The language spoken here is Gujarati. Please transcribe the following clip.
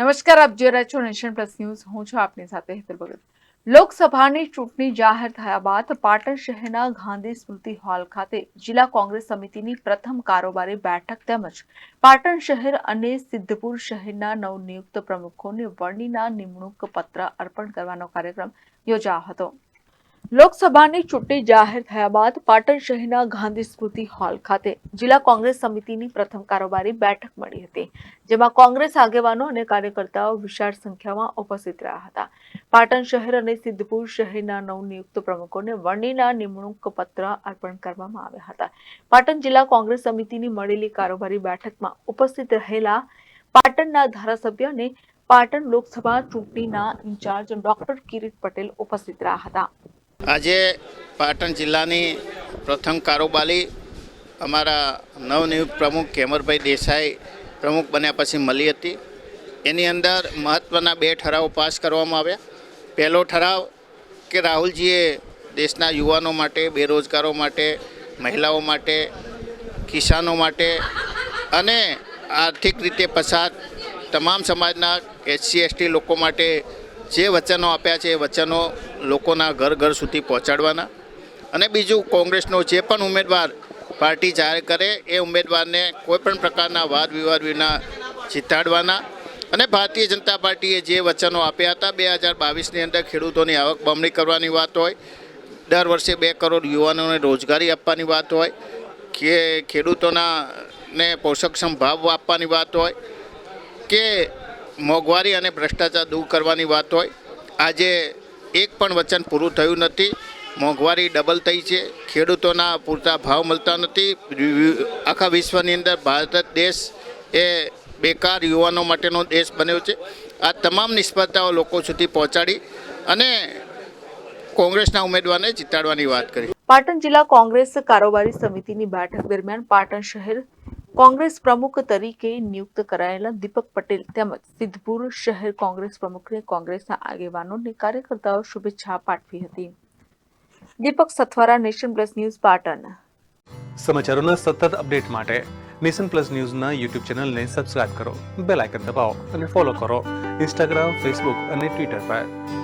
નમસ્કાર, આપ જોઈ રહ્યા છો નેશન પ્લસ ન્યૂઝ. હું છું આપની સાથે હેતલ ભગત. લોકસભાની ચૂંટણી જાહેર થયા બાદ પાટણ શહેરના ગાંધી સ્મૃતિ હોલ ખાતે જિલ્લા કોંગ્રેસ સમિતિની પ્રથમ કારોબારી બેઠક તેમજ પાટણ શહેર અને સિદ્ધપુર શહેરના નવનિયુક્ત પ્રમુખોને વરણીના નિમણૂક પત્ર અર્પણ કરવાનો કાર્યક્રમ યોજાયો હતો. લોકસભાની ચૂંટણી જાહેર થયા બાદ પાટણ શહેરના ગાંધી સ્મૃતિ હોલ ખાતે જિલ્લા કોંગ્રેસ સમિતિની પ્રથમ કારોબારી બેઠક મળી હતી, જેમાં કોંગ્રેસ આગેવાનો અને કાર્યકર્તાઓ વિશાળ સંખ્યામાં ઉપસ્થિત રહ્યા હતા. પાટણ શહેર અને સિદ્ધપુર શહેરના નવનિયુક્ત પ્રમુખોને વરણીના નિમણૂક પત્ર અર્પણ કરવામાં આવ્યા હતા. પાટણ જિલ્લા કોંગ્રેસ સમિતિની મળેલી કારોબારી બેઠકમાં ઉપસ્થિત રહેલા પાટણના ધારાસભ્ય અને પાટણ લોકસભા ચૂંટણીના ઇન્ચાર્જ ડોક્ટર કિરીટ પટેલ ઉપસ્થિત રહ્યા હતા. આજે પાટણ જિલ્લાની પ્રથમ કારોબારી અમારા નવનિયુક્ત પ્રમુખ કેમરભાઈ દેસાઈ પ્રમુખ બન્યા પછી મળી હતી. એની અંદર મહત્ત્વના બે ઠરાવો પાસ કરવામાં આવ્યા. પહેલો ઠરાવ કે રાહુલજીએ દેશના યુવાનો માટે, બેરોજગારો માટે, મહિલાઓ માટે, કિસાનો માટે અને આર્થિક રીતે પસાર તમામ સમાજના એસસી એસટી લોકો માટે જે વચનો આપ્યા છે એ વચનો લોકોના ઘર ઘર સુધી પહોંચાડવાના. અને બીજું કોંગ્રેસનો જે પણ ઉમેદવાર પાર્ટી જાહેર કરે એ ઉમેદવારને કોઈપણ પ્રકારના વાદ વિવાદ વિના જીતાડવાના. અને ભારતીય જનતા પાર્ટીએ જે વચનો આપ્યા હતા બે હજાર બાવીસની અંદર ખેડૂતોની આવક બમણી કરવાની વાત હોય, દર વર્ષે બે કરોડ યુવાનોને રોજગારી આપવાની વાત હોય, કે ખેડૂતોના ને પોષકક્ષમ ભાવ આપવાની વાત હોય, કે મોંઘવારી અને ભ્રષ્ટાચાર દૂર કરવાની વાત હોય. આજે એક પણ વચન પૂરું થયું નથી. મોંઘવારી ડબલ થઈ છે. ખેડૂતોના પૂરતા ભાવ મળતા નથી. આખા વિશ્વની અંદર ભારત દેશ એ બેકાર યુવાનો માટેનો દેશ બન્યો છે. આ તમામ નિષ્ફળતાઓ લોકો સુધી પહોંચાડી અને કોંગ્રેસના ઉમેદવારને જીતાડવાની વાત કરી. પાટણ જિલ્લા કોંગ્રેસ કારોબારી સમિતિની બેઠક દરમિયાન પાટણ શહેર કોંગ્રેસ પ્રમુખ તરીકે નિયુક્ત કરાયેલા દીપક પટેલ તેમજ સિદ્ધપુર શહેર કોંગ્રેસ પ્રમુખને કોંગ્રેસના આગેવાનોને કાર્યકર્તાઓ શુભેચ્છા પાઠવી હતી. Deepak Sathwara nation plus news Patan. સમાચારોના સતત અપડેટ માટે નેશન પ્લસ ન્યૂઝના યુટ્યુબ ચેનલને સબસ્ક્રાઇબ કરો, બેલ આઇકન દબાવો અને ફોલો કરો ઇન્સ્ટાગ્રામ, ફેસબુક અને ટ્વિટર પર.